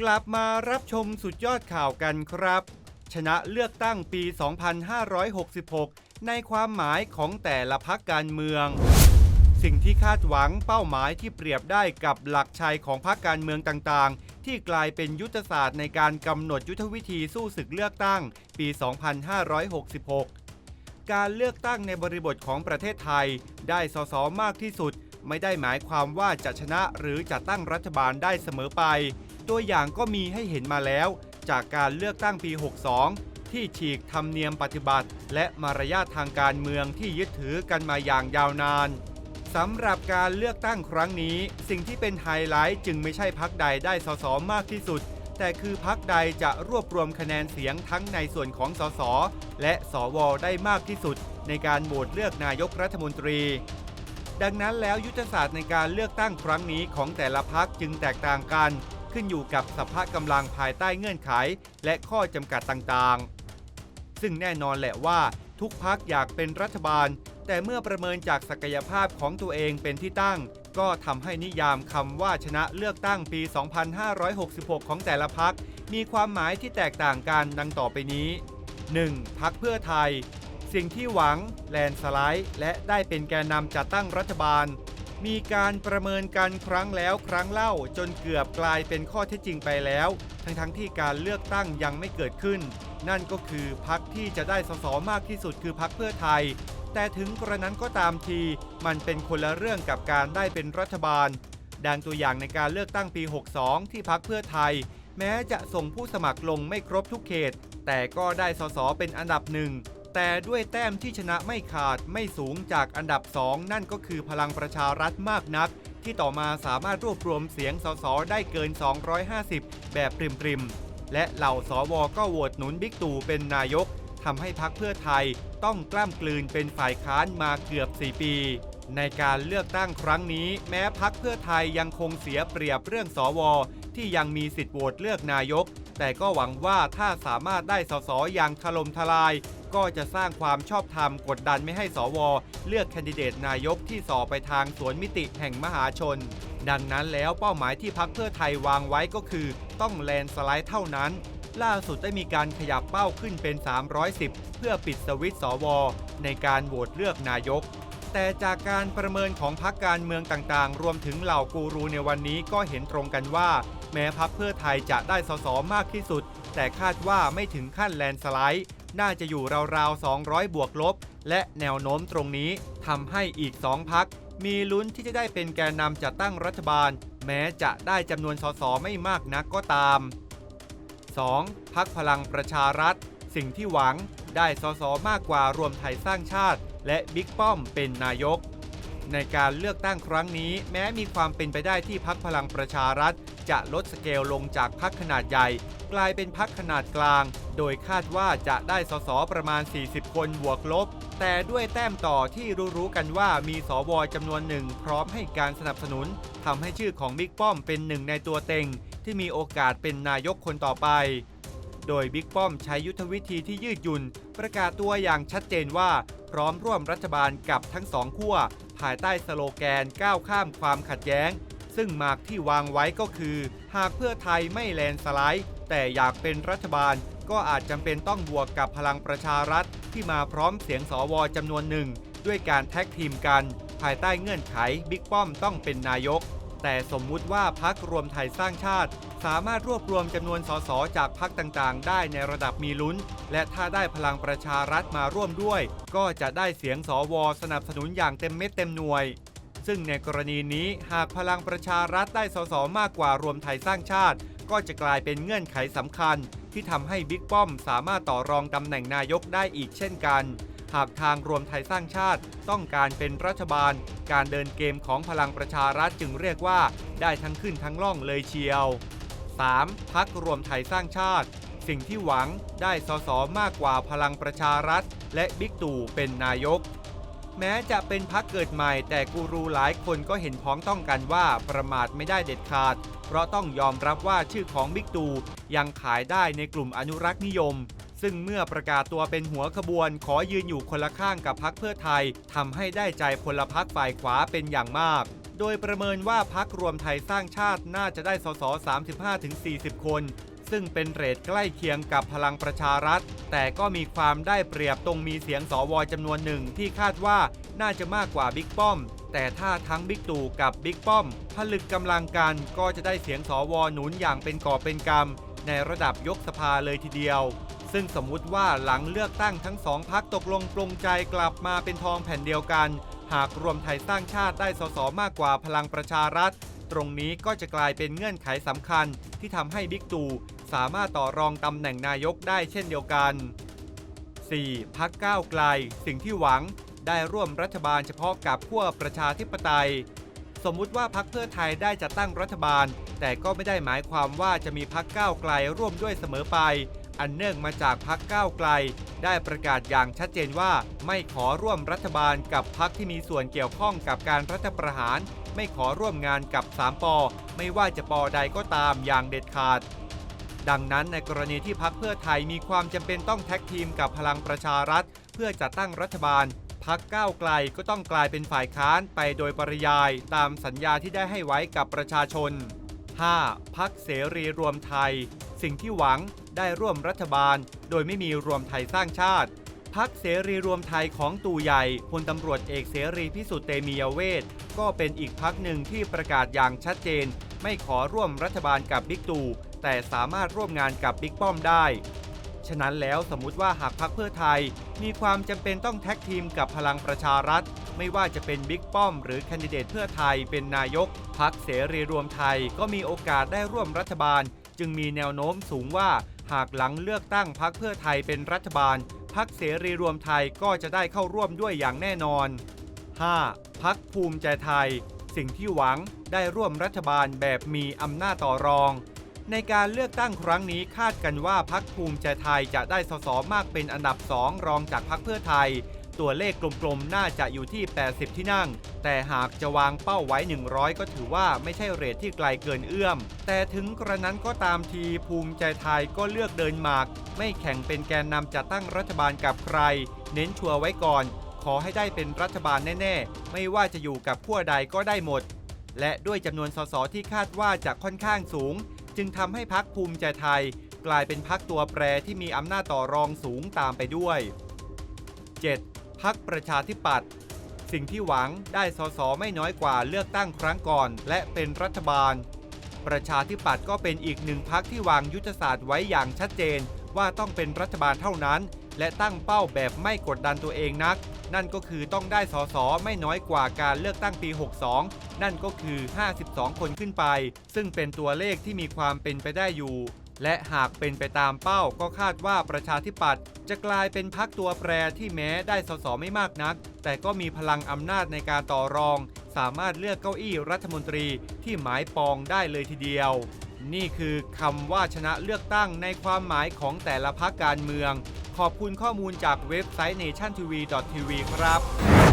กลับมารับชมสุดยอดข่าวกันครับ ชนะเลือกตั้งปี 2566 ในความหมายของแต่ละพักการเมือง สิ่งที่คาดหวังเป้าหมายที่เปรียบได้กับหลักชัยของพรรคการเมืองต่างๆ ที่กลายเป็นยุทธศาสตร์ในการกำหนดยุทธวิธีสู้ศึกเลือกตั้งปี 2566 การเลือกตั้งในบริบทของประเทศไทย ได้สสมากที่สุด ไม่ได้หมายความว่าจะชนะหรือจะตั้งรัฐบาลได้เสมอไป ตัวอย่างก็มีให้เห็นมาแล้ว จากการเลือกตั้งปี 62 ที่ฉีกธรรมเนียมปฏิบัติ และมารยาททางการเมืองที่ยึดถือกันมาอย่างยาวนานสำหรับการเลือกตั้งครั้งนี้ สิ่งที่เป็นไฮไลท์จึงไม่ใช่พักใดได้สสมากที่สุด แต่คือพักใดจะรวบรวมคะแนนเสียงทั้งในส่วนของสสและสวได้มากที่สุด ในการโหวตเลือกนายกรัฐมนตรี ดังนั้นแล้วยุทธศาสตร์ในการเลือกตั้งครั้งนี้ของแต่ละพักจึงแตกต่างกัน ขึ้นอยู่กับสภาพกำลังภายใต้เงื่อนไข และข้อจำกัดต่างๆ ซึ่งแน่นอนแหละว่าทุกพักอยากเป็นรัฐบาล แต่เมื่อประเมินจากศักยภาพของตัวเองเป็นที่ตั้ง ก็ทำให้นิยามคำว่าชนะเลือกตั้งปี 2566 ของแต่ละพักมีความหมายที่แตกต่างกันดังต่อไปนี้ 1. พักเพื่อไทย สิ่งที่หวัง แลนสไลด์ และได้เป็นแกนนำจัดตั้งรัฐบาล มีการประเมินกันครั้งแล้วครั้งเล่าจนเกือบกลายเป็นข้อเท็จจริงไปแล้ว ทั้งๆทที่การเลือกตั้งยังไม่เกิดขึ้น นั่นก็คือพักที่จะได้สสมากที่สุดคือพักเพื่อไทย แต่ถึงกระนั้นก็ตามที มันเป็นคนละเรื่องกับการได้เป็นรัฐบาล ดังตัวอย่างในการเลือกตั้งปี 62 ที่พักเพื่อไทย แม้จะส่งผู้สมัครลงไม่ครบทุกเขต แต่ก็ได้สสเป็นอันดับหนึ่ง แต่ด้วยแต้มที่ชนะไม่ขาดไม่สูงจากอันดับ 2 นั่นก็คือพลังประชารัฐมากนัก ที่ต่อมาสามารถรวบรวมเสียงสสได้เกิน 250 แบบปริมๆและเหล่าสวก็โหวตหนุนบิ๊กตู่เป็นนายกทำให้พักเพื่อไทยต้องกล้ำกลืนเป็นฝ่ายค้านมาเกือบ 4 ปี ในการเลือกตั้งครั้งนี้ แม้พักเพื่อไทยยังคงเสียเปรียบเรื่องสว ที่ยังมีสิทธิ์โหวตเลือกนายก แต่ก็หวังว่าถ้าสามารถได้สสอย่างถล่มทลาย ก็จะสร้างความชอบธรรมกดดันไม่ให้สว เลือกแคนดิเดตนายกที่สอไปทางสวนมิติแห่งมหาชน ดังนั้นแล้วเป้าหมายที่พักเพื่อไทยวางไว้ก็คือ ต้องแลนสไลด์เท่านั้น ล่าสุดได้มีการขยับเป้าขึ้นเป็น 310 เพื่อปิดสวิตสว ในการโหวตเลือกนายกแต่จากการประเมินของพักการเมืองต่างๆ รวมถึงเหล่ากูรูในวันนี้ก็เห็นตรงกันว่า แม้พักเพื่อไทยจะได้สสมากที่สุด แต่คาดว่าไม่ถึงขั้นแลนสไลด์ น่าจะอยู่ราวๆ 200 บวกลบ และแนวโน้มตรงนี้ทำให้อีก 2 พัก มีลุ้นที่จะได้เป็นแกนนำจัดตั้งรัฐบาล แม้จะได้จำนวนสสไม่มากนักก็ตาม 2. พักพลังประชารัฐ สิ่งที่หวังได้สสมากกว่ารวมไทยสร้างชาติ และบิ๊กป้อมเป็นนายก ในการเลือกตั้งครั้งนี้ แม้มีความเป็นไปได้ที่พักพลังประชารัฐ จะลดสเกลลงจากพักขนาดใหญ่ กลายเป็นพักขนาดกลาง โดยคาดว่าจะได้สสประมาณ 40 คนบวกลบ แต่ด้วยแต้มต่อที่รู้ๆกันว่ามีสวจำนวนหนึ่งพร้อมให้การสนับสนุนทำให้ชื่อของบิ๊กป้อมเป็นหนึ่งในตัวเต็ง ที่มีโอกาสเป็นนายกคนต่อไป โดยบิ๊กป้อมใช้ยุทธวิธีที่ยืดหยุ่น ประกาศตัวอย่างชัดเจนว่า พร้อมร่วมรัฐบาลกับทั้งสองขั้วภายใต้สโลแกนก้าวข้ามความขัดแย้ง ซึ่งมากที่วางไว้ก็คือ หากเพื่อไทยไม่แลนสไลด์ แต่อยากเป็นรัฐบาลก็อาจจำเป็นต้องบวกกับพลังประชารัฐที่มาพร้อมเสียงสวจำนวนหนึ่ง ด้วยการแท็กทีมกัน ภายใต้เงื่อนไขบิ๊กป้อมต้องเป็นนายก แต่สมมุติว่าพักรวมไทยสร้างชาติ สามารถรวบรวมจำนวนสสจากพักต่างๆ ได้ในระดับมีลุ้น และถ้าได้พลังประชารัฐมาร่วมด้วย ก็จะได้เสียงสวสนับสนุนอย่างเต็มเม็ดเต็มหน่วย ซึ่งในกรณีนี้หากพลังประชารัฐได้สสมากกว่ารวมไทยสร้างชาติ ก็จะกลายเป็นเงื่อนไขสำคัญ ที่ทำให้บิ๊กป้อมสามารถต่อรองตำแหน่งนายกได้อีกเช่นกัน หากทางรวมไทยสร้างชาติต้องการเป็นรัฐบาล การเดินเกมของพลังประชารัฐจึงเรียกว่าได้ทั้งขึ้นทั้งล่องเลยเชียว 3. พักรวมไทยสร้างชาติ สิ่งที่หวังได้สสมากกว่าพลังประชารัฐ และบิ๊กตู่เป็นนายก แม้จะเป็นพักเกิดใหม่ แต่กูรูหลายคนก็เห็นพ้องต้องกันว่าประมาทไม่ได้เด็ดขาด เพราะต้องยอมรับว่าชื่อของบิ๊กตู่ยังขายได้ในกลุ่มอนุรักษ์นิยม ซึ่งเมื่อประกาศตัวเป็นหัวขบวน ขอยืนอยู่คนละข้างกับพักเพื่อไทยทำให้ได้ใจพลพักฝ่ายขวาเป็นอย่างมาก โดยประเมินว่าพักรวมไทยสร้างชาติน่าจะได้สส 35-40 คน ซึ่งเป็นเรทใกล้เคียงกับพลังประชารัฐ แต่ก็มีความได้เปรียบตรงมีเสียงสวจำนวนหนึ่งที่คาดว่าน่าจะมากกว่าบิ๊กป้อม แต่ถ้าทั้งบิ๊กตู่กับบิ๊กป้อม ผลึกกำลังกันก็จะได้เสียงสวหนุนอย่างเป็นก่อเป็นกำในระดับยกสภาเลยทีเดียว ซึ่งสมมุติว่าหลังเลือกตั้งทั้งสองพักตกลงปลงใจกลับมาเป็นทองแผ่นเดียวกัน หากรวมไทยสร้างชาติได้สสมากกว่าพลังประชารัฐ ตรงนี้ก็จะกลายเป็นเงื่อนไขสำคัญที่ทำให้บิ๊กตู่สามารถต่อรองตำแหน่งนายกได้เช่นเดียวกัน 4. พักก้าวไกล สิ่งที่หวังได้ร่วมรัฐบาลเฉพาะกับขั้วประชาธิปไตย สมมุติว่าพักเพื่อไทยได้จัดตั้งรัฐบาล แต่ก็ไม่ได้หมายความว่าจะมีพักก้าวไกลร่วมด้วยเสมอไป อันเนื่องมาจากพักก้าวไกล ได้ประกาศอย่างชัดเจนว่าไม่ขอร่วมรัฐบาลกับพักที่มีส่วนเกี่ยวข้องกับการรัฐประหาร ไม่ขอร่วมงานกับ 3ปอไม่ว่าจะปอใดก็ตามอย่างเด็ดขาด ดังนั้นในกรณีที่พักเพื่อไทยมีความจำเป็นต้องแท็กทีมกับพลังประชารัฐ เพื่อจัดตั้งรัฐบาลพักก้าวไกลก็ต้องกลายเป็นฝ่ายค้านไปโดยปริยายตามสัญญาที่ได้ให้ไว้กับประชาชน 5. พักเสรีรวมไทย สิ่งที่หวังได้ร่วมรัฐบาล โดยไม่มีรวมไทยสร้างชาติ พักเสรีรวมไทยของตู่ใหญ่พลตำรวจเอกเสรีพิสุทธิ์เตมียเวทก็เป็นอีกพักหนึ่งที่ประกาศอย่างชัดเจน ไม่ขอร่วมรัฐบาลกับบิ๊กตู่แต่สามารถร่วมงานกับบิ๊กป้อมได้ ฉะนั้นแล้วสมมุติว่าหากพักเพื่อไทย มีความจำเป็นต้องแท็กทีมกับพลังประชารัฐ ไม่ว่าจะเป็นบิ๊กป้อม หรือแคนดิเดตเพื่อไทยเป็นนายกพักเสรีรวมไทยก็มีโอกาสได้ร่วมรัฐบาล จึงมีแนวโน้มสูงว่าหากหลังเลือกตั้งพักเพื่อไทยเป็นรัฐบาล พักเสรีรวมไทยก็จะได้เข้าร่วมด้วยอย่างแน่นอน 5. พักภูมิใจไทย สิ่งที่หวังได้ร่วมรัฐบาลแบบมีอำนาจต่อรอง ในการเลือกตั้งครั้งนี้คาดกันว่าพักภูมิใจไทยจะได้สสมากเป็นอันดับสองรองจากพักเพื่อไทย ตัวเลขกลมๆ น่าจะอยู่ที่ 80 ที่นั่ง แต่หากจะวางเป้าไว้ 100 ก็ถือว่าไม่ใช่เรทที่ไกลเกินเอื้อม แต่ถึงกระนั้นก็ตามทีภูมิใจไทยก็เลือกเดินหมาก ไม่แข่งเป็นแกนนำจัดตั้งรัฐบาลกับใคร เน้นชัวร์ไว้ก่อน ขอให้ได้เป็นรัฐบาลแน่ๆ ไม่ว่าจะอยู่กับขั้วใดก็ได้หมด และด้วยจำนวนสสที่คาดว่าจะค่อนข้างสูง จึงทำให้พักภูมิใจไทย กลายเป็นพักตัวแปรที่มีอำนาจต่อรองสูงตามไปด้วย 7. พักประชาธิปัตย์สิ่งที่หวังได้สสไม่น้อยกว่าเลือกตั้งครั้งก่อน และเป็นรัฐบาล ประชาธิปัตย์ก็เป็นอีกหนึ่งพักที่วางยุทธศาสตร์ไว้อย่างชัดเจน ว่าต้องเป็นรัฐบาลเท่านั้น และตั้งเป้าแบบไม่กดดันตัวเองนัก นั่นก็คือต้องได้สสไม่น้อยกว่าการเลือกตั้งปี 62 นั่นก็คือ 52 คนขึ้นไป ซึ่งเป็นตัวเลขที่มีความเป็นไปได้อยู่ และหากเป็นไปตามเป้าก็คาดว่าประชาธิปัตย์จะกลายเป็นพักตัวแปรที่แม้ได้สสไม่มากนัก แต่ก็มีพลังอำนาจในการต่อรอง สามารถเลือกเก้าอี้รัฐมนตรีที่หมายปองได้เลยทีเดียว นี่คือคำว่าชนะเลือกตั้งในความหมายของแต่ละพักการเมือง ขอบคุณข้อมูลจากเว็บไซต์ nationtv.tv ครับ